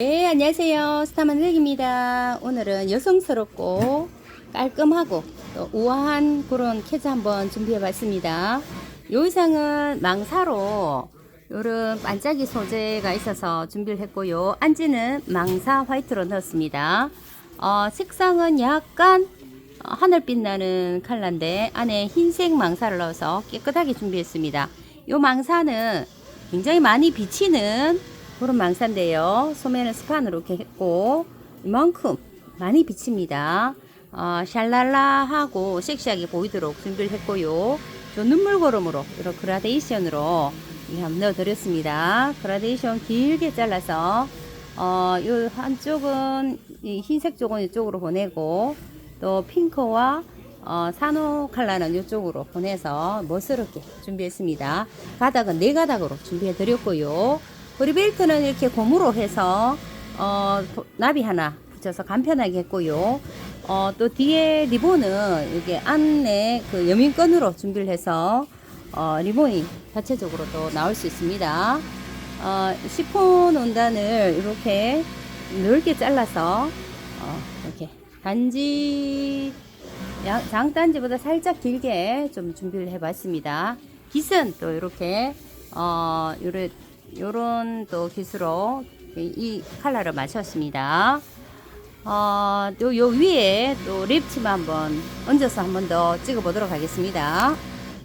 네, 안녕하세요. 스타만들기입니다. 오늘은 여성스럽고 깔끔하고 또 우아한 그런 캐즈 한번 준비해 봤습니다. 이 의상은 망사로 요런 반짝이 소재가 있어서 준비를 했고요. 안지는 망사 화이트로 넣었습니다. 어, 색상은 약간 어, 하늘빛 나는 컬러인데 안에 흰색 망사를 넣어서 깨끗하게 준비했습니다. 이 망사는 굉장히 많이 비치는 그런 망사인데요. 소매는 스판으로 이렇게 했고 이만큼 많이 비칩니다. 어, 샬랄라 하고 섹시하게 보이도록 준비를 했고요. 저 눈물고름으로 이런 그라데이션으로 한번 넣어드렸습니다. 그라데이션 길게 잘라서 어, 요 한쪽은 이 흰색 쪽은 이쪽으로 보내고 또 핑크와 어, 산호 컬러는 이쪽으로 보내서 멋스럽게 준비했습니다. 가닥은 네 가닥으로 준비해 드렸고요. 브리벨트는 이렇게 고무로 해서 어, 도- 나비 하나 붙여서 간편하게 했고요. 어, 또 뒤에 리본은 이게 안에 그 여민끈으로 준비를 해서 어, 리본이 자체적으로 또 나올 수 있습니다. 어, 시폰 원단을 이렇게 넓게 잘라서 어, 이렇게 단지 양- 장단지보다 살짝 길게 좀 준비를 해봤습니다. 깃은 또 이렇게 어 요런 요런 또 깃으로 이- 이 컬러를 맞췄습니다. 어요 요 위에 또 립치마 한번 얹어서 한번 더 찍어 보도록 하겠습니다.